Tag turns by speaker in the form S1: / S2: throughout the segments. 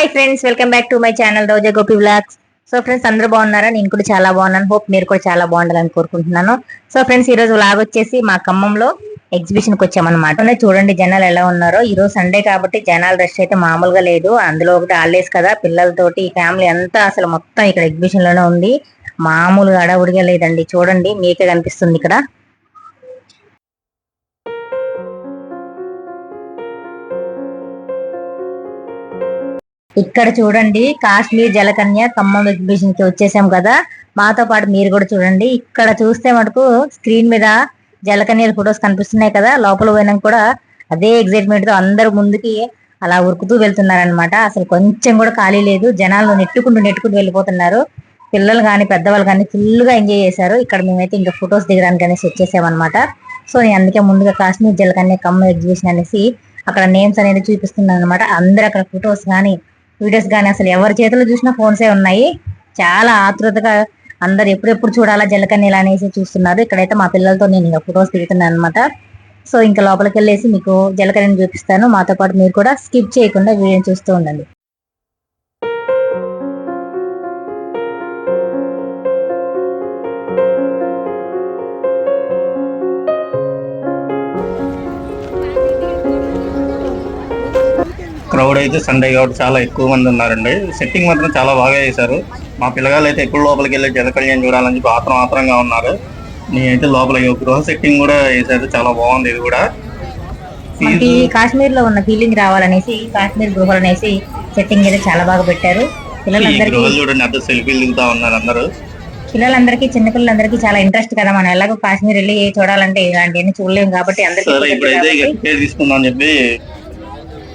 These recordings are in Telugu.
S1: Hi friends welcome back to my channel Roja Gopi blogs so friends అందరూ బాగున్నారా? నేను కూడా చాలా బాగున్నాను. హోప్ మీరు కూడా చాలా బాగుండాలని కోరుకుంటున్నాను. సో ఫ్రెండ్స్ ఈ రోజు లాగ్ వచ్చేసి మా ఖమ్మంలో ఎగ్జిబిషన్కి వచ్చామన్నమాట. చూడండి జనాలు ఎలా ఉన్నారో. ఈ రోజు సండే కాబట్టి జనాలు రష్ అయితే మామూలుగా లేదు. అందులో ఒకటి హాలిడేస్ కదా. పిల్లలతోటి ఫ్యామిలీ అంతా అసలు మొత్తం ఇక్కడ ఎగ్జిబిషన్లోనే ఉంది. మామూలుగా అడవుడిగా లేదండి. చూడండి మీకే కనిపిస్తుంది ఇక్కడ. ఇక్కడ చూడండి కాశ్మీర్ జలకన్య ఖమ్మం ఎగ్జిబిషన్కి వచ్చేసాం కదా. మాతో పాటు మీరు కూడా చూడండి. ఇక్కడ చూస్తే మటుకు స్క్రీన్ మీద జలకన్యల ఫొటోస్ కనిపిస్తున్నాయి కదా. లోపల పోయినాక కూడా అదే ఎగ్జైట్మెంట్తో అందరు ముందుకి అలా ఉరుకుతూ వెళ్తున్నారనమాట అసలు కొంచెం కూడా ఖాళీ లేదు. జనాలు నెట్టుకుంటూ నెట్టుకుంటూ వెళ్ళిపోతున్నారు. పిల్లలు కానీ పెద్దవాళ్ళు కానీ ఫుల్గా ఎంజాయ్ చేశారు. ఇక్కడ మేమైతే ఇంకా ఫొటోస్ దిగడానికి అనేసి వచ్చేసామన్నమాట. సో నేను అందుకే ముందుగా కాశ్మీర్ జలకన్య ఖమ్మం ఎగ్జిబిషన్ అనేసి అక్కడ నేమ్స్ అనేది చూపిస్తున్నాను అనమాట అందరు అక్కడ ఫొటోస్ కానీ వీడియోస్ కానీ అసలు ఎవరి చేతిలో చూసినా ఫోన్సే ఉన్నాయి. చాలా ఆతృతగా అందరు ఎప్పుడెప్పుడు చూడాలా జలకన్నీలు అనేసి చూస్తున్నారు. ఇక్కడైతే మా పిల్లలతో నేను ఇంకా ఫొటోస్ దిగుతున్నాను అనమాట సో ఇంకా లోపలికి వెళ్ళేసి మీకు జలకన్నీని చూపిస్తాను. మాతో పాటు మీరు కూడా స్కిప్ చేయకుండా వీడియో చూస్తూ ఉండండి.
S2: క్రౌడ్ అయితే సండే కాబట్టి చాలా ఎక్కువ మంది ఉన్నారండి. సెట్టింగ్ మాత్రం చాలా బాగా చేశారు. మా పిల్లగాళ్ళు అయితే ఎక్కువ లోపలికి వెళ్ళి జలకళ్యాణ్ చూడాలని చెప్పి ఆత్రం ఆత్రంగా ఉన్నారు. నేనైతే లోపల గృహ సెట్టింగ్ కూడా వేశారు చాలా బాగుంది ఇది కూడా.
S1: కాశ్మీర్లో ఉన్న ఫీలింగ్ రావాలనేసి కాశ్మీర్ గృహాలు అనేసి సెట్టింగ్ అయితే చాలా బాగా పెట్టారు. పిల్లలందరికీ
S2: చూడండి అంత సెల్ఫీలు దిగుతా ఉన్నారు అందరూ.
S1: పిల్లలందరికీ చిన్నపిల్లలందరికీ చాలా ఇంట్రెస్ట్ కదా. మనం ఎలాగో కాశ్మీర్ వెళ్ళి చూడాలంటే ఇలాంటివన్నీ చూడలేము కాబట్టి అందరికీ
S2: తీసుకుందాం అని చెప్పి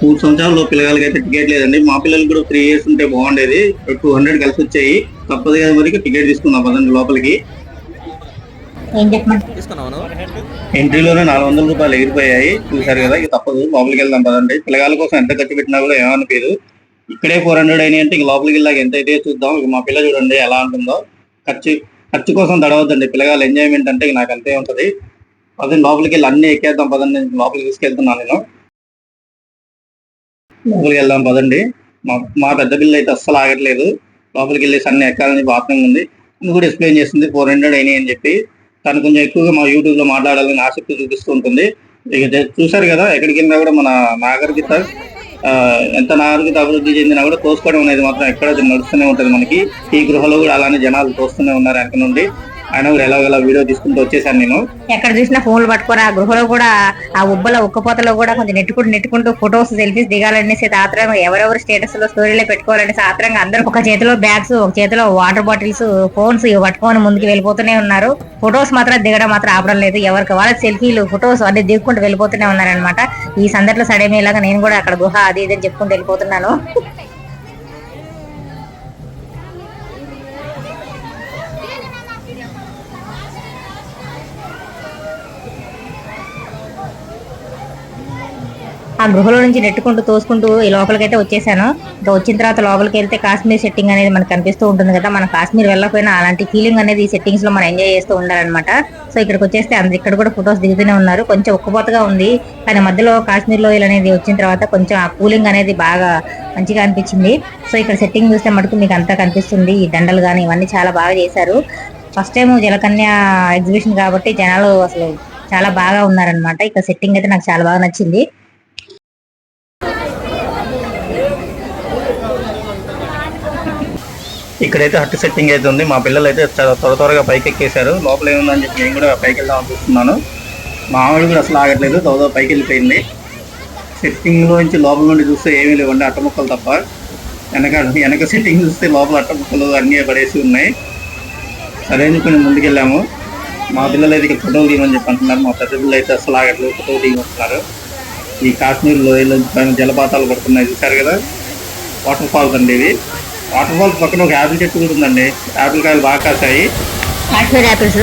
S2: మూడు సంవత్సరాల్లో పిల్లలకి అయితే టికెట్ లేదండి. మా పిల్లలకి కూడా త్రీ ఇయర్స్ ఉంటే బాగుండేది. టూ హండ్రెడ్ కలిసి వచ్చాయి. తప్పదు కదా మరి టికెట్ తీసుకుందాం. పదండి లోపలికి. ఎంట్రీలోనే నాలుగు వందల రూపాయలు ఎగిరిపోయాయి. చూసారు కదా ఇక తప్పదు. లోపలికి వెళ్దాం పదండి. పిల్లగాల కోసం ఎంత ఖర్చు పెట్టినా కూడా ఏమనిపించదు ఇక్కడే ఫోర్ హండ్రెడ్ అయినాయి అంటే ఇంక లోపలికి వెళ్ళాక ఎంత అయితే చూద్దాం. ఇక మా పిల్ల చూడండి ఎలా ఉంటుందో. ఖర్చు ఖర్చు కోసం తడవద్దండి. పిల్లగాల ఎంజాయ్మెంట్ అంటే ఇక నాకు అంతే ఉంటది. పదండి లోపలికి వెళ్ళి అన్ని ఎక్కేద్దాం పదండి. లోపలికి తీసుకెళ్తున్నాను నేను. లోపలికి వెళ్దాం పదండి. మా మా పెద్ద బిల్లు అయితే అస్సలు ఆగట్లేదు. లోపలికి వెళ్ళేసి అన్ని ఎక్కాలని బాత్రూమ్ ఉంది. నువ్వు కూడా ఎక్స్ప్లెయిన్ చేస్తుంది ఫోర్ హండ్రెడ్ అయినాయి అని చెప్పి. తను కొంచెం ఎక్కువగా మా యూట్యూబ్లో మాట్లాడాలని ఆసక్తి చూపిస్తూ ఉంటుంది. ఇక చూసారు చూశారు కదా ఎక్కడికి వెళ్ళినా కూడా మన నాగరికత ఆ, ఎంత నాగరికత అభివృద్ధి చెందినా కూడా తోసుకోవడం అనేది మాత్రం ఎక్కడ నడుస్తూనే ఉంటుంది మనకి. ఈ గృహలో కూడా అలానే జనాలు తోస్తూనే ఉన్నారు వెనక నుండి. ఆయన కూడా ఎలాగోలా వీడియో తీసుకుంటూ వచ్చేసాను నేను.
S1: ఎక్కడ చూసినా ఫోన్లు పట్టుకొని ఆ గృహలో కూడా ఆ ఉబ్బల ఉక్కపోతలో కూడా కొంచెం నెట్టుకుంటూ నెట్టుకుంటూ ఫొటోస్ సెల్ఫీస్ దిగాలనేసి ఆత్రంగా ఎవరెవరు స్టేటస్లో స్టోరీలో పెట్టుకోవాలనేసి ఆత్రంగా అందరూ ఒక చేతిలో బ్యాగ్స్ ఒక చేతిలో వాటర్ బాటిల్స్ ఫోన్స్ ఇవి పట్టుకొని ముందుకు వెళ్ళిపోతూనే ఉన్నారు. ఫొటోస్ మాత్రం దిగడం మాత్రం ఆపడం లేదు. ఎవరికి వాళ్ళ సెల్ఫీలు ఫొటోస్ అన్ని దిగుకుంటూ వెళ్ళిపోతూనే ఉన్నారనమాట ఈ సందర్లో సడేమేలాగా నేను కూడా అక్కడ గుహ అది ఇది అని చెప్పుకుంటూ వెళ్ళిపోతున్నాను. గృహలో నుంచి నెట్టుకుంటూ తోసుకుంటూ ఈ లోపలికైతే వచ్చేసాను. ఇంకా వచ్చిన తర్వాత లోపలికి వెళ్తే కాశ్మీర్ సెట్టింగ్ అనేది మనకు కనిపిస్తూ ఉంటుంది కదా. మన కాశ్మీర్ వెళ్ళకపోయినా అలాంటి ఫీలింగ్ అనేది ఈ సెట్టింగ్స్లో మనం ఎంజాయ్ చేస్తూ ఉండాలన్నమాట. సో ఇక్కడికి వచ్చేస్తే అందరు ఇక్కడ కూడా ఫొటోస్ దిగుతూనే ఉన్నారు. కొంచెం ఉక్కపోతగా ఉంది. కానీ మధ్యలో కాశ్మీర్ లోయల్ అనేది వచ్చిన తర్వాత కొంచెం ఆ కూలింగ్ అనేది బాగా మంచిగా అనిపించింది. సో ఇక్కడ సెట్టింగ్ చూస్తే మటుకు మీకు అంతా కనిపిస్తుంది. ఈ దండలు కానీ ఇవన్నీ చాలా బాగా చేశారు. ఫస్ట్ టైం జలకన్య ఎగ్జిబిషన్ కాబట్టి జనాలు అసలు చాలా బాగా ఉన్నారనమాట ఇక్కడ సెట్టింగ్ అయితే నాకు చాలా బాగా నచ్చింది.
S2: ఇక్కడైతే హట్ సెట్టింగ్ అయితే ఉంది. మా పిల్లలు అయితే చాలా త్వర త్వరగా పైకి ఎక్కేశారు లోపల ఏముందని చెప్పి నేను కూడా పైకి వెళ్దాం అనుకుంటున్నాను. మా ఆవిడ కూడా అసలు ఆగట్లేదు. తొదవ పైకి వెళ్ళిపోయింది సెట్టింగ్ నుంచి లోపల నుండి చూస్తే ఏమీ లేవండి. అట్టముక్కలు తప్ప. వెనక వెనక సెట్టింగ్ చూస్తే లోపల అట్టముక్కలు అన్నీ పడేసి ఉన్నాయి. సరే అని కొన్ని ముందుకెళ్ళాము. మా పిల్లలు అయితే ఇక్కడ ఫోటోలు తీయమని చెప్పి అంటున్నారు. మా పెద్ద పిల్లలు అయితే అసలు ఆగట్లేదు. ఫోటోలు తీయమంటున్నారు. ఈ కాశ్మీర్ లోయలో జలపాతాలు పడుతున్నాయి. చూసారు కదా? వాటర్ ఫాల్స్ అండి ఇవి. వాటర్ ఫాల్స్ పక్కన ఒక యాపిల్ చెట్టు కూడా ఉందండి. యాపిల్ కాయలు బాగా కాసాయి
S1: కాశ్మీర్ యాపిల్స్?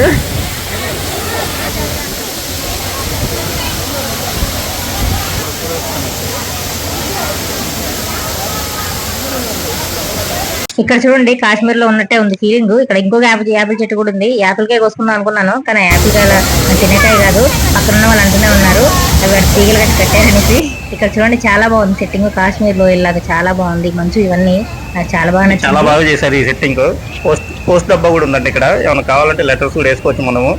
S1: ఇక్కడ చూడండి కాశ్మీర్లో ఉన్నట్టే ఉంది ఫీలింగ్ ఇక్కడ ఇంకొక యాపిల్ యాపిల్ చెట్టు కూడా ఉంది. యాపిల్ కాయ కోసుకుందాం అనుకున్నాను కానీ యాపిల్ కాయ తినేకాయ కాదు. పక్కన ఉన్న వాళ్ళు అంటూనే ఉన్నారు. అవి తీగలు కట్టి కట్టారనేసి ఇక్కడ చూడండి చాలా బాగుంది సెట్టింగ్ కాశ్మీర్లో ఇలాగా చాలా బాగుంది. మంచు ఇవన్నీ నాకు చాలా బాగా
S2: చాలా బాగా చేశారు ఈ సెట్టింగ్ పోస్ట్ పోస్ట్ డబ్బా కూడా ఉందండి ఇక్కడ. ఏమైనా కావాలంటే లెటర్స్ కూడా వేసుకోవచ్చు మనము.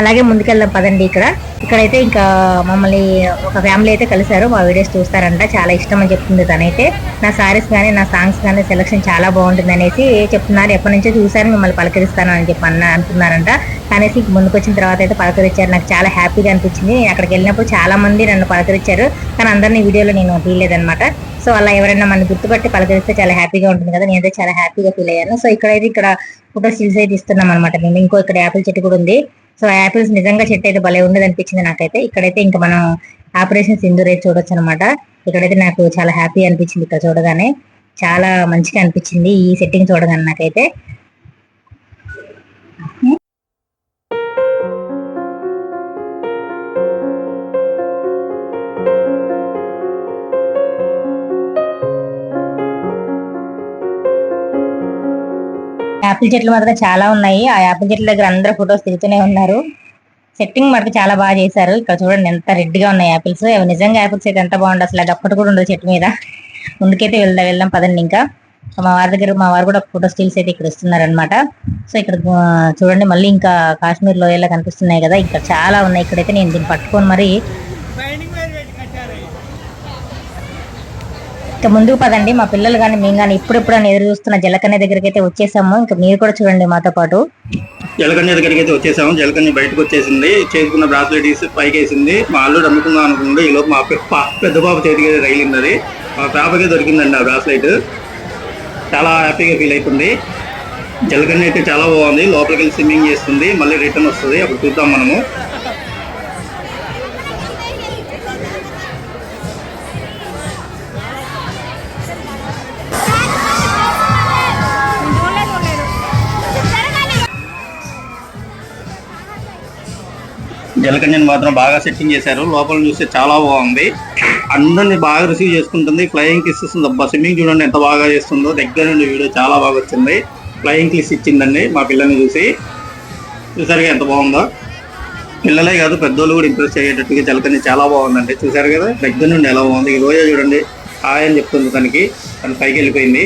S1: అలాగే ముందుకెళ్దాం పదండి ఇక్కడ. ఇక్కడైతే ఇంకా మమ్మల్ని ఒక ఫ్యామిలీ అయితే కలిశారు. మా వీడియోస్ చూస్తారంట. చాలా ఇష్టం అని చెప్తుంది తనైతే. నా సారీస్ కానీ నా సాంగ్స్ కానీ సెలక్షన్ చాలా బాగుంటుంది అనేసి చెప్తున్నారు. ఎప్పటి నుంచో చూసారు మిమ్మల్ని పలకరిస్తాను అని చెప్పి అన్న అంటున్నారంట. అనేసి ముందుకు వచ్చిన తర్వాత అయితే పలకరించారు. నాకు చాలా హ్యాపీగా అనిపించింది. అక్కడికి వెళ్ళినప్పుడు చాలా మంది నన్ను పలకరించారు. కానీ అందరినీ వీడియోలో నేను తీయలేదనమాట సో అలా ఎవరైనా మన గుర్తుపట్టి పలకరిస్తే చాలా హ్యాపీగా ఉంటుంది కదా. నేనైతే చాలా హ్యాపీగా ఫీల్ అయ్యాను. సో ఇక్కడైతే ఇక్కడ ఫోటో స్టిల్స్ అయితే ఇస్తున్నాం అనమాట మేము. ఇంకో ఇక్కడ యాపిల్ చెట్టు కూడా ఉంది. సో యాపిల్స్ నిజంగా చెట్టు అయితే భలే ఉండదు అనిపించింది నాకైతే. ఇక్కడైతే ఇంకా మనం ఆపరేషన్ సింధూర్ అయితే చూడొచ్చు అనమాట ఇక్కడైతే నాకు చాలా హ్యాపీ అనిపించింది ఇక్కడ చూడగానే. చాలా మంచిగా అనిపించింది ఈ సెట్టింగ్ చూడగానే నాకైతే. యాపిల్ చెట్లు మాత్రం చాలా ఉన్నాయి. ఆ యాపిల్ చెట్ల దగ్గర అందరూ ఫొటోస్ దిగుతూనే ఉన్నారు. సెట్టింగ్ మటుకు చాలా బాగా చేశారు. ఇక్కడ చూడండి ఎంత రెడ్గా ఉన్నాయి యాపిల్స్. అవి నిజంగా యాపిల్స్ అయితే ఎంత బాగుంది అసలు అది ఒక్కటి కూడా ఉండదు చెట్టు మీద. ముందుకైతే వెళ్దాం వెళ్దాం పదండి ఇంకా. మా వారి దగ్గర మా వారు కూడా ఫోటో స్టిల్స్ అయితే ఇక్కడ ఇస్తున్నారనమాట సో ఇక్కడ చూడండి మళ్ళీ ఇంకా కాశ్మీర్ లోయలా కనిపిస్తున్నాయి కదా. ఇక్కడ చాలా ఉన్నాయి. ఇక్కడైతే నేను దీన్ని పట్టుకొని మరి ఇంకా ముందుకు పదండి. మా పిల్లలు కానీ మేము కానీ ఇప్పుడిప్పుడు అని ఎదురు చూస్తున్న జలకన్య దగ్గరికి అయితే వచ్చేసాము. ఇంకా మీరు కూడా చూడండి మాతో పాటు.
S2: జలకన్య దగ్గరికి అయితే వచ్చేసాము. జలకన్య బయటకు వచ్చేసింది. చేసుకున్న బ్రాస్లెట్ పైకి వేసింది మా అల్లుడు అమ్ముకుందాం అనుకుంటే ఈ లోపు మా పెద్ద పాప చేతికి అయితే తగిలింది అది మా పాపకే దొరికిందండి ఆ బ్రాస్లెట్. చాలా హ్యాపీగా ఫీల్ అవుతుంది. జలకన్య అయితే చాలా బాగుంది. లోపలికి వెళ్ళి స్విమ్మింగ్ చేస్తుంది. మళ్ళీ రిటర్న్ వస్తుంది. అప్పుడు చూద్దాం మనము. జలకన్యను మాత్రం బాగా సెట్టింగ్ చేశారు. లోపల చూస్తే చాలా బాగుంది. అందరిని బాగా రిసీవ్ చేసుకుంటుంది. ఫ్లయింగ్ కిస్ ఇస్తుంది అబ్బా స్విమ్మింగ్ చూడండి ఎంత బాగా చేస్తుందో. దగ్గర నుండి వీడియో చాలా బాగా వచ్చింది. ఫ్లయింగ్ కిస్ ఇచ్చిందండి మా పిల్లల్ని చూసి. చూసారుగా ఎంత బాగుందో. పిల్లలే కాదు పెద్దోళ్ళు కూడా ఇంప్రెస్ అయ్యేటట్టుగా జలకన్య చాలా బాగుందండి. చూసారు కదా దగ్గర నుండి ఎలా బాగుంది. ఈ రోజే చూడండి. హాయ్ అని చెప్తుంది తనకి. తను పైకి వెళ్ళిపోయింది.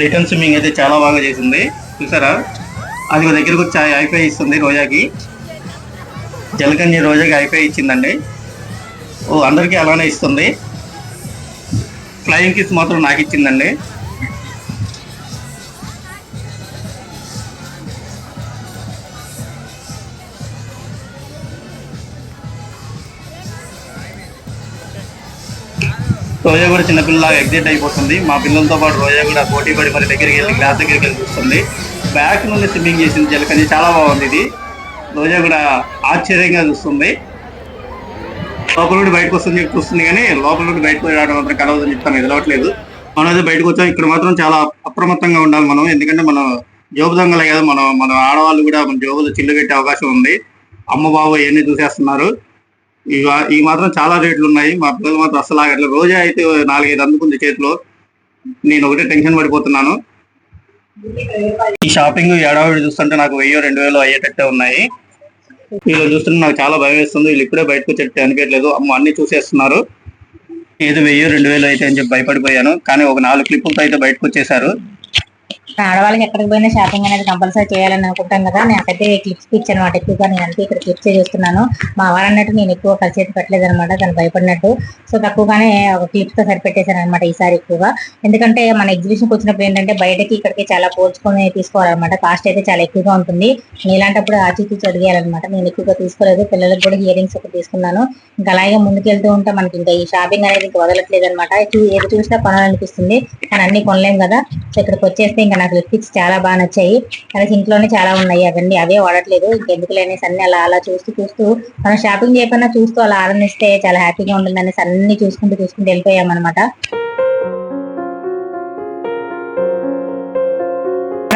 S2: రిటర్న్ స్విమ్మింగ్ అయితే చాలా బాగా చేసింది. చూసారా? అది ఒక దగ్గరకు వచ్చి ఐఫై ఇస్తుంది రోజాకి. జలకంజి రోజాకి ఐఫై ఇచ్చిందండి. ఓ అందరికీ అలానే ఇస్తుంది. ఫ్లయింగ్ కిస్ మాత్రం నాకు ఇచ్చిందండి. రోజా కూడా చిన్నపిల్లలాగా ఎగ్జైట్ అయిపోతుంది. మా పిల్లలతో పాటు రోజా కూడా పోటీ పడి మరి దగ్గరికి వెళ్ళి గ్లాస్ దగ్గరికి వెళ్ళి చూస్తుంది. బ్యాక్ నుండి స్విమ్మింగ్ చేసింది జలకని చాలా బాగుంది ఇది. రోజా కూడా ఆశ్చర్యంగా చూస్తుంది. లోపల నుండి బయటకు వస్తుంది చెప్పి చూస్తుంది కానీ లోపల నుండి బయటకు రావడం మాత్రం కలవదని చెప్తాను ఎదలవట్లేదు మనం అయితే బయటకు వచ్చాం. ఇక్కడ మాత్రం చాలా అప్రమత్తంగా ఉండాలి మనం. ఎందుకంటే మనం జోబు దొంగలే కదా మనం. మన ఆడవాళ్ళు కూడా మన జోబులో చిల్లు పెట్టే అవకాశం ఉంది. అమ్మ బాబు ఇవన్నీ చూసేస్తున్నారు. ఇవి ఈ మాత్రం చాలా రేట్లు ఉన్నాయి మా పిల్లలు మాత్రం అసలు ఆగట్లేదు రోజే అయితే నాలుగైదు అందుకుంది చేతిలో. నేను ఒకటే టెన్షన్ పడిపోతున్నాను. ఈ షాపింగ్ ఏడావిడి చూస్తుంటే నాకు వెయ్యి రెండు వేలు అయ్యేటట్టే ఉన్నాయి. వీళ్ళు చూస్తుంటే నాకు చాలా భయం వేస్తుంది. వీళ్ళు ఇప్పుడే బయటకు వచ్చేట్టు అనిపించలేదు అమ్మ అన్ని చూసేస్తున్నారు. ఏదో వెయ్యి రెండు వేలు అయితే అని చెప్పి భయపడిపోయాను. కానీ ఒక నాలుగు క్లిప్పులతో అయితే బయటకు వచ్చేసారు
S1: ఆడవాళ్ళకి ఎక్కడికి పోయినా షాపింగ్ అనేది కంపల్సరీ చేయాలని అనుకుంటాం కదా. నాకైతే క్లిప్స్ పిచ్ అనమాట. ఎక్కువగా నేను అంతే ఇక్కడ క్లిప్స్ చేస్తున్నాను. మా వారు అన్నట్టు నేను ఎక్కువ ఖర్చు అయితే పెట్టలేదు అనమాట. తను భయపడినట్టు. సో తక్కువగానే ఒక క్లిప్స్తో సరిపెట్టేశాను అనమాట ఈసారి ఎక్కువగా. ఎందుకంటే మన ఎగ్జిబిషన్కి వచ్చినప్పుడు ఏంటంటే బయటకి ఇక్కడికి చాలా పోల్చుకొని తీసుకోవాలన్నమాట. కాస్ట్ అయితే చాలా ఎక్కువగా ఉంటుంది. ఇలాంటప్పుడు ఆచితూచి చదివేయాలన్నమాట నేను ఎక్కువగా తీసుకోలేదు. పిల్లలకు కూడా ఇయరింగ్స్ ఒకటి తీసుకున్నాను. ఇంకా అలాగే ముందుకెళ్తూ ఉంటే మనకి ఇంకా ఈ షాపింగ్ అనేది ఇంకా వదలట్లేదు అనమాట ఏది చూసినా కొనాలనిపిస్తుంది. కానీ అన్ని కొనలేం కదా. సో ఇక్కడికి వచ్చేస్తే ఇంకా నాకు లిప్స్టిక్స్ చాలా బాగా నచ్చాయి. కానీ ఇంట్లోనే చాలా ఉన్నాయి. అవన్నీ అవే వాడట్లేదు ఇంకెందుకు లేనేసి అన్ని అలా అలా చూస్తూ చూస్తూ మనం షాపింగ్ చేయకుండా చూస్తూ అలా ఆనందిస్తే చాలా హ్యాపీగా ఉంటుందనేసి అన్ని చూసుకుంటూ చూసుకుంటూ వెళ్ళిపోయాం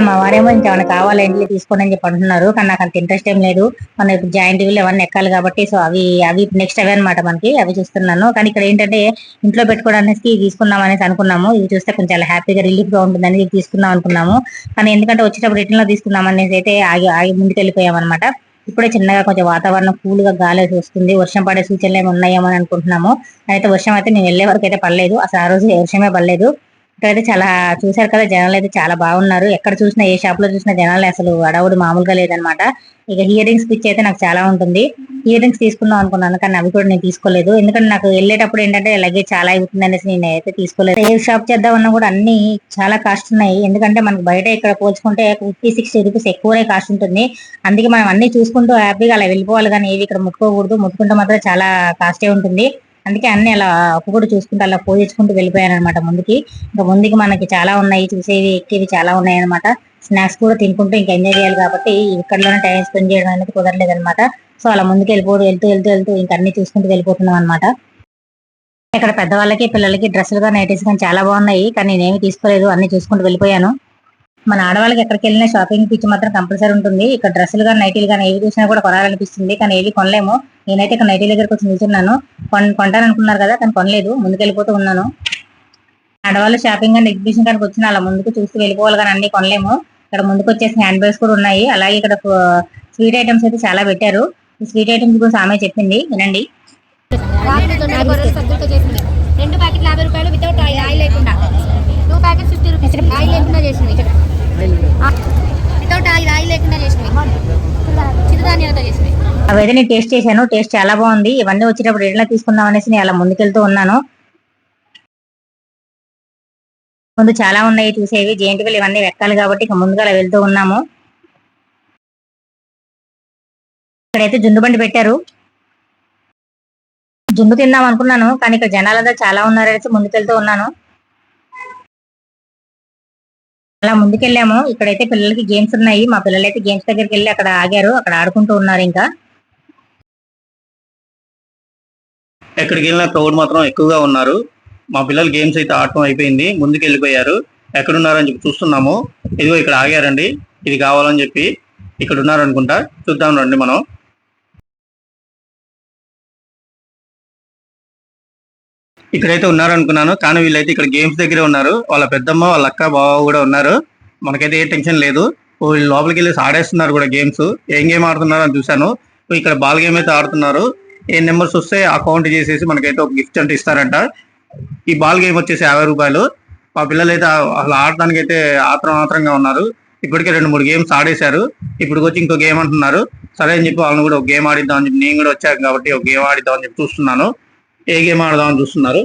S1: మా వారేమో ఇంకా ఏమైనా కావాలండి తీసుకోండి అని చెప్పి అంటున్నారు. కానీ నాకు అంత ఇంట్రెస్ట్ ఏం లేదు. మన జాయింట్ వీల్ అవన్నీ ఎక్కాలి కాబట్టి సో అవి అవి నెక్స్ట్ అవే అనమాట మనకి. అవి చూస్తున్నాను. కానీ ఇక్కడ ఏంటంటే ఇంట్లో పెట్టుకోవడానికి తీసుకుందాం అనేసి అనుకున్నాము. ఇవి చూస్తే కొంచెం చాలా హ్యాపీగా రిలీఫ్గా ఉంటుందని ఇవి తీసుకుందాం అనుకున్నాము. కానీ ఎందుకంటే వచ్చేటప్పుడు రిటర్న్లో తీసుకుందాం అనేసి అయితే ఆగి ఆగి ముందుకు వెళ్ళిపోయాం అనమాట ఇప్పుడే చిన్నగా కొంచెం వాతావరణం కూల్గా గాలి వస్తుంది. వర్షం పడే సూచనలు ఏమి ఉన్నాయేమో అని అనుకుంటున్నాము. అయితే వర్షం అయితే నేను వెళ్ళే వరకు అయితే పడలేదు. అసలు ఆ రోజు వర్షమే పడలేదు. ఇక్కడైతే చాలా చూసారు కదా జనాలు అయితే చాలా బాగున్నారు. ఎక్కడ చూసినా ఏ షాప్లో చూసినా జనాలు అసలు అడవుడు మామూలుగా లేదనమాట. ఇక ఇయర్ రింగ్స్ పిచ్చి అయితే నాకు చాలా ఉంటుంది. ఇయరింగ్స్ తీసుకుందాం అనుకున్నాను కానీ అవి కూడా నేను తీసుకోలేదు. ఎందుకంటే నాకు వెళ్ళేటప్పుడు ఏంటంటే లగేజ్ చాలా అవుతుంది అనేసి నేను అయితే తీసుకోలేదు. ఏ షాప్ చేద్దామన్నా కూడా అన్ని చాలా కాస్ట్ ఉన్నాయి. ఎందుకంటే మనకు బయట ఇక్కడ పోల్చుకుంటే ఫిఫ్టీ సిక్స్టీ రూపీస్ ఎక్కువనే కాస్ట్ ఉంటుంది. అందుకే మనం అన్ని చూసుకుంటూ హ్యాపీగా అలా వెళ్ళిపోవాలి. కానీ ఏవి ఇక్కడ ముట్టుకోకూడదు. ముట్టుకుంటే మాత్రం చాలా కాస్టే ఉంటుంది. అందుకే అన్ని అలా ఒక్కొక్కటి చూసుకుంటూ అలా పోయించుకుంటూ వెళ్ళిపోయాను అనమాట ముందుకి. ఇంకా ముందుకి మనకి చాలా ఉన్నాయి చూసేవి ఎక్కేవి చాలా ఉన్నాయి అనమాట స్నాక్స్ కూడా తినుకుంటూ ఇంకా ఎంజాయ్ చేయాలి కాబట్టి ఇక్కడలోనే టైం స్పెండ్ చేయడం అనేది కుదరలేదు అనమాట సో అలా ముందుకు వెళ్ళిపోతూ వెళ్తూ వెళ్తూ వెళ్తూ ఇంకా అన్ని చూసుకుంటూ వెళ్ళిపోతున్నాం అనమాట ఇక్కడ పెద్దవాళ్ళకి పిల్లలకి డ్రెస్సులు కానీ నైటీస్ కానీ చాలా బాగున్నాయి. కానీ నేనేమి తీసుకోలేదు అన్ని చూసుకుంటూ వెళ్ళిపోయాను. మన ఆడవాళ్ళకి ఎక్కడికి వెళ్ళినా షాపింగ్ పిచ్చి మాత్రం కంపల్సరీ ఉంటుంది. ఇక్కడ డ్రెస్సులు కానీ నైటీలు కానీ ఏవి చూసినా కూడా కొనాలనిపిస్తుంది. కానీ ఏవి కొనలేము. నేనైతే ఇక్కడ నైటీ దగ్గరకు వచ్చి నిల్చున్నాను. కొంటాననుకున్నారు కదా కానీ కొనలేదు. ముందుకెళ్ళిపోతూ ఉన్నాను. ఆడవాళ్ళు షాపింగ్ అండ్ ఎగ్జిబిషన్ కానీ వచ్చిన అలా ముందుకు చూస్తూ వెళ్ళిపోవాలి కానీ అన్ని కొనలేము. ఇక్కడ ముందుకు వచ్చేసి హ్యాండ్ బ్యాగ్స్ కూడా ఉన్నాయి. అలాగే ఇక్కడ స్వీట్ ఐటమ్స్ అయితే చాలా పెట్టారు. ఈ స్వీట్ ఐటమ్స్ గురించి ఆమె చెప్పింది. వినండి.
S3: రెండు ప్యాకెట్లు యాభై రూపాయలు వితౌట్ ఆయిల్ లేకుండా. Two packets fifty rupees oil లేకుండా చేసింది వితౌట్ ఆయిల్ ఆయిల్ లేకుండా చేసింది చిరుధాన్యాలతో చేసింది
S1: అవైతే నేను టేస్ట్ చేశాను. టేస్ట్ చాలా బాగుంది. ఇవన్నీ వచ్చేటప్పుడు రిటర్న్ తీసుకుందాం అనేసి నేను అలా ముందుకెళ్తూ ఉన్నాను. ముందు చాలా ఉన్నాయి చూసేవి. జేంటికలు ఇవన్నీ ఎక్కాలి కాబట్టి ఇక ముందుగా అలా వెళ్తూ ఉన్నాము. ఇక్కడైతే జుండు బండి పెట్టారు. జుండు తిందాం అనుకున్నాను కానీ ఇక్కడ జనాలందరూ చాలా ఉన్నారనేసి ముందుకెళ్తూ ఉన్నాను. అలా ముందుకెళ్ళాము. ఇక్కడైతే పిల్లలకి గేమ్స్ ఉన్నాయి. మా పిల్లలైతే గేమ్స్ దగ్గరికి వెళ్ళి అక్కడ ఆగారు. అక్కడ ఆడుకుంటూ ఉన్నారు ఇంకా.
S2: ఎక్కడికి వెళ్ళిన క్రౌడ్ మాత్రం ఎక్కువగా ఉన్నారు. మా పిల్లలు గేమ్స్ అయితే ఆడటం అయిపోయింది. ముందుకు వెళ్ళిపోయారు ఎక్కడున్నారని చెప్పి చూస్తున్నాము. ఇదిగో ఇక్కడ ఆగారండి. ఇది కావాలని చెప్పి ఇక్కడ ఉన్నారు అనుకుంటా చూద్దాం రండి మనం. ఇక్కడైతే ఉన్నారు అనుకున్నాను కానీ వీళ్ళైతే ఇక్కడ గేమ్స్ దగ్గరే ఉన్నారు. వాళ్ళ పెద్దమ్మ వాళ్ళ అక్క బావ కూడా ఉన్నారు. మనకైతే ఏ టెన్షన్ లేదు. వీళ్ళు లోపలికి వెళ్ళి ఆడేస్తున్నారు కూడా గేమ్స్ ఏం గేమ్ ఆడుతున్నారు అని చూశాను. ఇక్కడ బాల్ గేమ్ అయితే ఆడుతున్నారు. ఏ నెంబర్స్ వస్తే ఆ కౌంట్ చేసేసి మనకైతే ఒక గిఫ్ట్ అంటే ఇస్తారంట. ఈ బాల్ గేమ్ వచ్చేసి యాభై రూపాయలు. మా పిల్లలు అయితే అసలు ఆడటానికి అయితే ఆత్రం ఆత్రంగా ఉన్నారు. ఇప్పటికే రెండు మూడు గేమ్స్ ఆడేశారు. ఇప్పుడు వచ్చి ఇంకో గేమ్ అంటున్నారు. సరే అని చెప్పి వాళ్ళని కూడా ఒక గేమ్ ఆడిద్దాం అని చెప్పి నేను కూడా వచ్చాను కాబట్టి ఒక గేమ్ ఆడిద్దాం అని చెప్పి చూస్తున్నాను. ఏ గేమ్ ఆడదామని చూస్తున్నారు.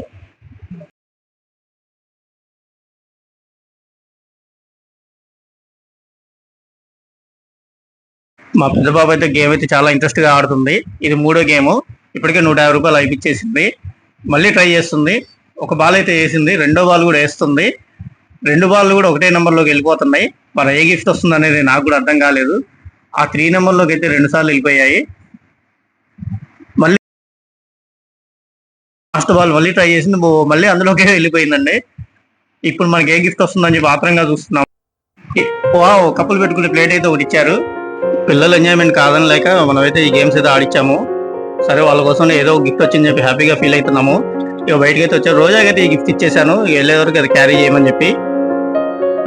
S2: మా పెద్ద బాబు అయితే గేమ్ అయితే చాలా ఇంట్రెస్ట్గా ఆడుతుంది. ఇది మూడో గేమ్. ఇప్పటికే నూట యాభై రూపాయలు అయిపించేసింది మళ్ళీ ట్రై చేస్తుంది. ఒక బాల్ అయితే వేసింది. రెండో బాల్ కూడా వేస్తుంది. రెండు బాల్ కూడా ఒకటే నెంబర్లోకి వెళ్ళిపోతున్నాయి. మరి ఏ గిఫ్ట్ వస్తుంది అనేది నాకు కూడా అర్థం కాలేదు. ఆ త్రీ నెంబర్లోకి అయితే రెండు సార్లు వెళ్ళిపోయాయి మళ్ళీ ఫస్ట్ బాల్ మళ్ళీ ట్రై చేసింది మళ్ళీ అందులోకే వెళ్ళిపోయిందండి. ఇప్పుడు మనకి ఏ గిఫ్ట్ వస్తుందని చెప్పి ఆత్రంగా చూస్తున్నాం. వావ్ కప్పులు పెట్టుకునే ప్లేట్ అయితే ఒకటి ఇచ్చారు. పిల్లలు ఎంజాయ్మెంట్ కాదని లేక మనమైతే ఈ గేమ్స్ అయితే ఆడిచ్చాము. సరే వాళ్ళ కోసం ఏదో గిఫ్ట్ వచ్చింది చెప్పి హ్యాపీగా ఫీల్ అవుతున్నాము. ఇక బయటకి అయితే వచ్చారు. రోజాకైతే ఈ గిఫ్ట్ ఇచ్చేసాను. ఇక వెళ్ళే వరకు అది క్యారీ చేయమని చెప్పి.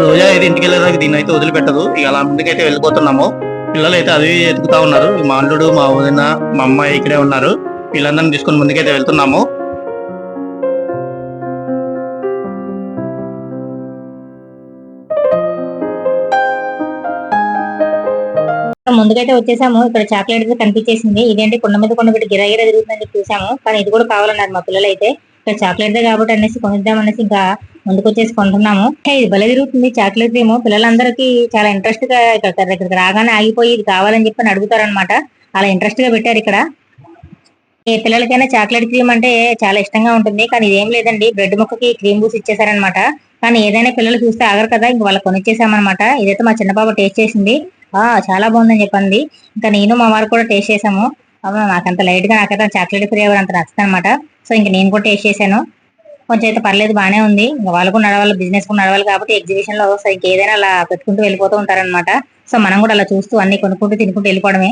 S2: రోజా అయితే ఇంటికి వెళ్ళేదాకా దీన్ని అయితే వదిలిపెట్టదు. ఇక అలా ముందుకైతే వెళ్ళిపోతున్నాము. పిల్లలు అయితే అవి ఎదుగుతా ఉన్నారు. మా అల్లుడు మా వదిన మా అమ్మాయి ఇక్కడే ఉన్నారు. వీళ్ళందరిని తీసుకొని ముందుకైతే వెళ్తున్నాము.
S1: ముందుకైతే వచ్చేసాము. ఇక్కడ చాక్లెట్ అయితే కనిపించేసింది. ఇదేంటి కొండ మీద కొండ పెట్టి గిరగిర తిరుగుతుందని చూసాము. కానీ ఇది కూడా కావాలన్నారు మా పిల్లలు అయితే ఇక్కడ చాక్లెట్ కాబట్టి అనేసి కొనిద్దాం అనేసి ఇంకా ముందుకు వచ్చేసి కొంటున్నాము ఇది భలే తిరుగుతుంది. చాక్లెట్ ఏమో పిల్లలందరికీ చాలా ఇంట్రెస్ట్గా ఇక్కడ ఇక్కడికి రాగానే ఆగిపోయి ఇది కావాలని చెప్పి అని అడుగుతారనమాట అలా ఇంట్రెస్ట్గా పెట్టారు ఇక్కడ. ఏ పిల్లలకైనా చాక్లెట్ క్రీమ్ అంటే చాలా ఇష్టంగా ఉంటుంది. కానీ ఇదేం లేదండి. బ్రెడ్ ముక్కకి క్రీమ్ పూసి ఇచ్చేసారనమాట కానీ ఏదైనా పిల్లలు చూస్తే ఆగరు కదా. ఇంక వాళ్ళకి కొనిచ్చేసామన్నమాట. ఇదైతే మా చిన్న పాప టేస్ట్ చేసింది. ఆ చాలా బాగుందని చెప్పింది ఇంకా నేను మా వారు కూడా టేస్ట్ చేసాము. అవును నాకంత లైట్గా నాకైతే చాక్లెట్ ఫ్లేవర్ అంత నచ్చుతుంది అనమాట సో ఇంక నేను కూడా టేస్ట్ చేశాను. కొంచెం అయితే పర్లేదు బానే ఉంది. ఇంకా వాళ్ళకు నడవాలి బిజినెస్ కూడా నడవాలి కాబట్టి ఎగ్జిబిషన్లో సో ఇంకేదైనా అలా పెట్టుకుంటూ వెళ్ళిపోతూ ఉంటారన్నమాట. సో మనం కూడా అలా చూస్తూ అన్ని కొనుక్కుంటూ తినుకుంటూ వెళ్ళిపోవడమే.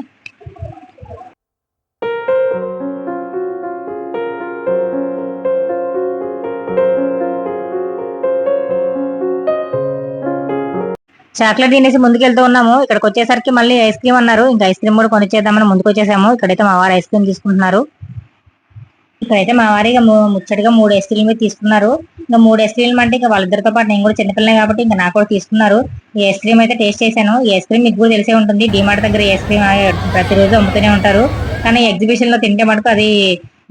S1: చాక్లెట్ తినేసి ముందుకెళ్తూ ఉన్నాము. ఇక్కడికి వచ్చేసరికి మళ్ళీ ఐస్ క్రీమ్ అన్నారు. ఇంకా ఐస్ క్రీమ్ కూడా కొనిచ్చేద్దామని ముందుకు వచ్చేసాము ఇక్కడైతే మా వారు ఐస్ క్రీమ్ తీసుకుంటున్నారు. ఇక్కడైతే మా వారి ముచ్చటిగా మూడు ఐస్ క్రీమ్ తీసుకున్నారు. ఇంకా మూడు ఐస్ క్రీమ్ అంటే ఇంకా వాళ్ళిద్దరితో పాటు నేను కూడా చిన్నపిల్లనే కాబట్టి ఇంకా నాకు కూడా తీసుకున్నారు. ఈ ఐస్ క్రీమ్ అయితే టేస్ట్ చేశాను. ఈ ఐస్ క్రీమ్ మీకు కూడా తెలిసే ఉంటుంది. డిమార్ట్ దగ్గర ఐస్ క్రీమ్ ప్రతిరోజు అమ్ముతూనే ఉంటారు. కానీ ఎగ్జిబిషన్లో తింటే మటుకు అది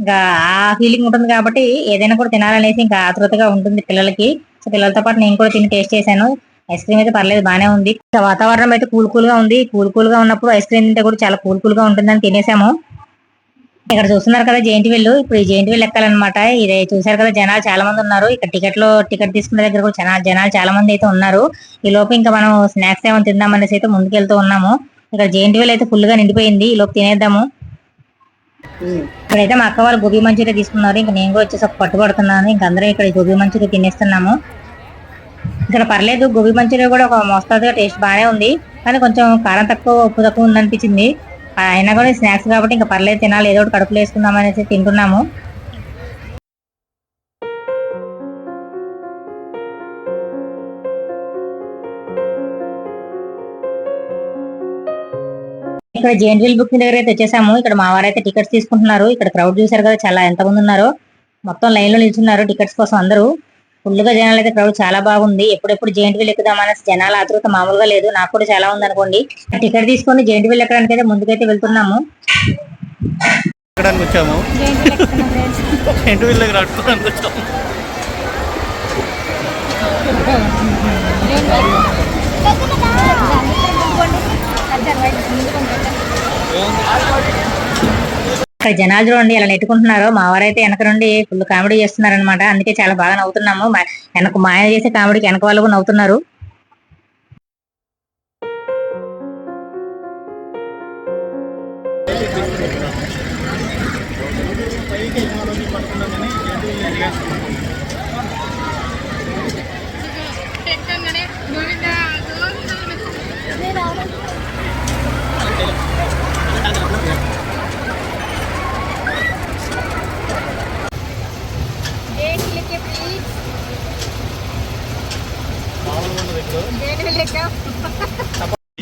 S1: ఇంకా ఆ ఫీలింగ్ ఉంటుంది కాబట్టి ఏదైనా కూడా తినాలనేసి ఇంకా ఆతృతగా ఉంటుంది పిల్లలకి. సో పిల్లలతో పాటు నేను కూడా తిని టేస్ట్ చేశాను. ఐస్ క్రీమ్ అయితే పర్లేదు బానే ఉంది. వాతావరణం అయితే కూల్ కూల్గా ఉంది. కూల్ కూల్గా ఉన్నప్పుడు ఐస్ క్రీమ్ తింటే కూడా చాలా కూల్ కూల్గా ఉంటుందని తినేసాము. ఇక్కడ చూస్తున్నారు కదా జైంట్ వీల్ ఇప్పుడు ఈ జైంట్ వీల్ ఎక్కాలన్నమాట. ఇది చూసారు కదా జనాలు చాలా మంది ఉన్నారు. ఇక్కడ టికెట్లో టికెట్ తీసుకునే దగ్గర కూడా చాలా జనాలు చాలా మంది అయితే ఉన్నారు. ఈ లోపు ఇంకా మనం స్నాక్స్ ఏమైనా తిందామనేసి అయితే ముందుకెళ్తూ ఉన్నాము. ఇక్కడ జైంట్ వీల్ అయితే ఫుల్గా నిండిపోయింది. ఈ లోపు తినేద్దాము. ఇక్కడైతే మా అక్క వాళ్ళు గోబీ మంచూరియా తీసుకున్నారు. ఇంకా నేను కూడా వచ్చేసి ఒక పట్టుబడుతున్నాను ఇంకా అందరం ఇక్కడ గోబీ మంచూరియా తినేస్తున్నాము. ఇక్కడ పర్లేదు గోబీ మంచూరియా కూడా ఒక మోస్తాదుగా టేస్ట్ బాగానే ఉంది. కానీ కొంచెం కారం తక్కువ ఉప్పు తక్కువ ఉందనిపించింది. అయినా కూడా స్నాక్స్ కాబట్టి ఇంకా పర్లేదు తినాలి ఏదో ఒకటి కడుపులో వేసుకుందాం అనేసి తింటున్నాము. ఇక్కడ జేఎన్ వీల్ బుకింగ్ దగ్గర అయితే వచ్చేసాము. ఇక్కడ మా వారైతే టికెట్స్ తీసుకుంటున్నారు. ఇక్కడ క్రౌడ్ చూసారు కదా చాలా ఎంతమంది ఉన్నారో. మొత్తం లైన్లో నిల్చున్నారు టికెట్స్ కోసం అందరూ. ఫుల్గా జనాలు అయితే క్రౌడ్ చాలా బాగుంది. ఎప్పుడెప్పుడు జెయింట్ వీల్ ఎక్కుదామనేసి జనాల ఆతృత మామూలుగా లేదు. నాకు కూడా చాలా ఉంది అనుకోండి టికెట్ తీసుకొని జెయింట్ వీల్ ఎక్కడానికి అయితే ముందుకైతే వెళ్తున్నాము.
S2: ఎక్కడానికి వచ్చాము? దగ్గర వచ్చాము.
S1: ఇక్కడ జనాలు చూడండి ఎలా నెట్టుకుంటున్నారో. మా వారైతే వెనక నుండి ఫుల్ కామెడీ చేస్తున్నారనమాట అందుకే చాలా బాగా నవ్వుతున్నాము. వెనక మాయ చేసే కామెడీకి వెనక వాళ్ళు కూడా నవ్వుతున్నారు.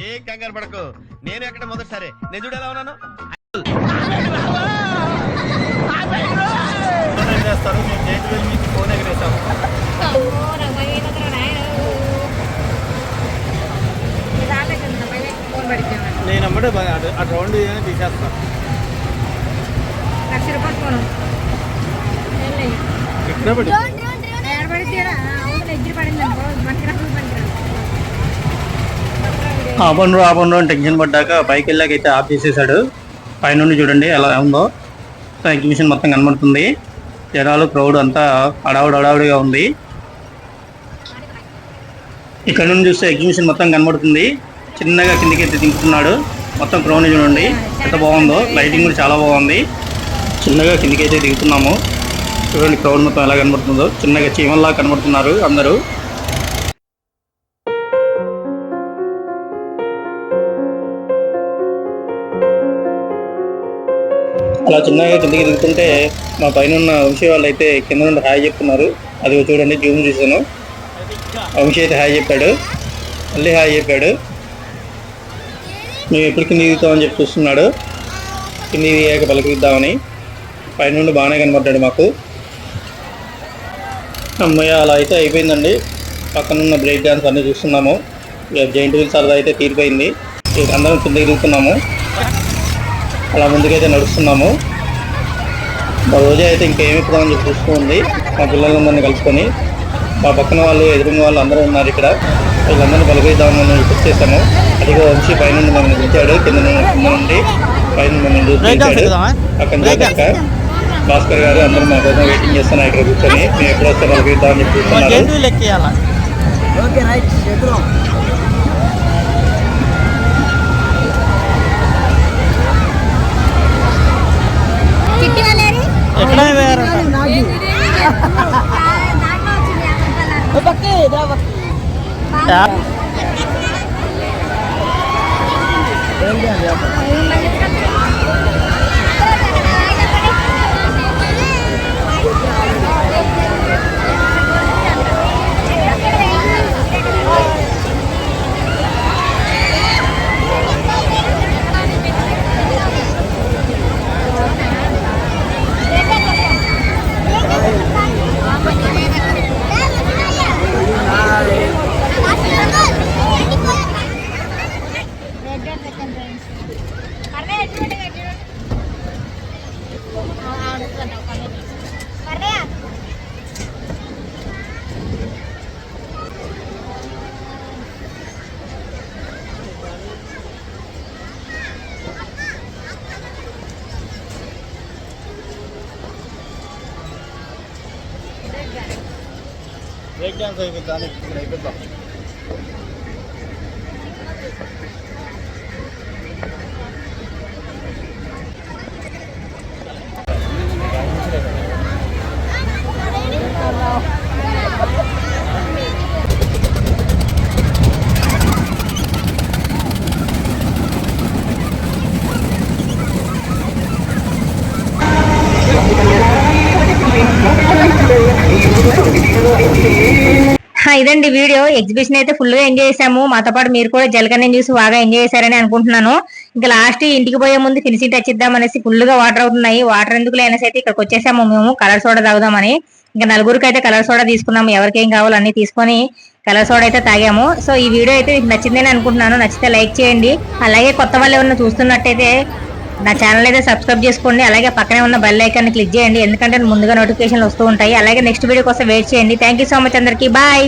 S4: ఏం కంగారు పడకు నేను ఎక్కడ మొదటిసారి నేను చూడు ఎలా ఉన్నాను
S2: ఫోన్ ఏం చేస్తారు మేము జైంట్ వీల్ మీకు ఫోన్ ఎగరేసాము నేను రౌండ్ తీసేస్తాను
S3: లక్ష రూపాయలు ఫోను
S2: ఇక్కడ పడి
S3: ఏడబడితేరా అవును ఎగ్గిరి పడింది మనకి
S2: ఆపండ్రు ఆపండ్రు అని టెన్షన్ పడ్డాక పైకి వెళ్ళాక అయితే ఆఫ్ చేసేసాడు పైనుండి చూడండి ఎలా ఉందో. ఎగ్జిబిషన్ మొత్తం కనబడుతుంది. జనాలు క్రౌడ్ అంతా అడావుడు అడావుడిగా ఉంది. ఇక్కడ నుండి చూస్తే ఎగ్జిబిషన్ మొత్తం కనబడుతుంది. చిన్నగా కిందికి ఎత్తి దింపుతున్నాడు. మొత్తం క్రౌడ్ చూడండి. ఎంత బాగుందో. లైటింగ్ కూడా చాలా బాగుంది. చిన్నగా కిందికి అయితే దిగుతున్నాము చూడండి క్రౌడ్ మొత్తం ఎలా కనబడుతుందో. చిన్నగా చీమల్లా కనబడుతున్నారు అందరూ. అలా చిన్నగా కిందకి దిగుతుంటే మా పైన ఉన్న వంశీ వాళ్ళు అయితే కింద నుండి హాయ్ చెప్తున్నారు. అది చూడండి జూమ్ చూసాను వంశీ అయితే హాయ్ చెప్పాడు. మళ్ళీ హాయ్ చెప్పాడు. మేము ఎప్పుడు కింద దిగుతామని చెప్పి చూస్తున్నాడు. కింద దిగాక పలకరిద్దామని. పైనుండి బాగానే కనబడ్డాడు మాకు. అమ్మయ్య అలా అయితే అయిపోయిందండి. పక్కన ఉన్న బ్రేక్ డాన్స్ అన్నీ చూస్తున్నాము. జైంట్ వీల్ సరదా అయితే తీరిపోయింది. అందరం కింద దిగుతున్నాము. అలా ముందుకైతే నడుస్తున్నాము. మా రోజు అయితే ఇంకేమి ఎక్కుదామని చెప్పి చూస్తూ ఉంది. మా పిల్లలందరినీ కలుసుకొని మా పక్కన వాళ్ళు ఎదురున్న వాళ్ళు అందరూ ఉన్నారు ఇక్కడ. వీళ్ళందరినీ పలికిద్దామని వచ్చేసాము అదిగో వంశీ పైన మమ్మల్ని పిలిచాడు కింద నుండి కింద నుండి పైన మమ్మల్ని పిలిచాడు పక్కన జ్యోతిక భాస్కర్ గారు అందరూ మా కోసం వెయిటింగ్ చేస్తున్నారు ఇక్కడ కూర్చొని. మేము ఎప్పుడు వస్తే పలికిద్దామని చెప్పి చూస్తున్నారు.
S3: ఎట్లా వేరే పక్కే ఇదా పక్కే చిట్టి వాళ్ళేరి
S2: ఎక్కడ బ్రేక్ డాన్స్ అయిపోతుంది ఇక్కడ అయిపోతాం
S1: హా, ఇదండి వీడియో. ఎగ్జిబిషన్ అయితే ఫుల్గా ఎంజాయ్ చేసాము మాతో పాటు మీరు కూడా జలకన్యం చూసి బాగా ఎంజాయ్ చేశారని అనుకుంటున్నాను. ఇంకా లాస్ట్ ఇంటికి పోయే ముందు ఫినిషింగ్ టచ్ ఇద్దాం అనేసి ఫుల్గా వాటర్ అవుతున్నాయి. వాటర్ ఎందుకు లేనేసి అయితే ఇక్కడికి వచ్చేసాము మేము. కలర్ సోడా తాగుదామని. ఇంకా నలుగురికి అయితే కలర్ సోడా తీసుకున్నాము. ఎవరికి ఏం కావాలో అన్ని తీసుకొని కలర్ సోడా అయితే తాగాము. సో ఈ వీడియో అయితే మీకు నచ్చిందని అనుకుంటున్నాను. నచ్చితే లైక్ చేయండి. అలాగే కొత్త వాళ్ళు ఎవరైనా చూస్తున్నట్టయితే నా ఛానల్ అయితే సబ్స్క్రైబ్ చేసుకోండి. అలాగే పక్కనే ఉన్న బెల్ ఐకాన్ని క్లిక్ చేయండి. ఎందుకంటే ముందుగా నోటిఫికేషన్లు వస్తూ ఉంటాయి. అలాగే నెక్స్ట్ వీడియో కోసం వెయిట్ చేయండి. థ్యాంక్ సో మచ్ అందరికీ. బాయ్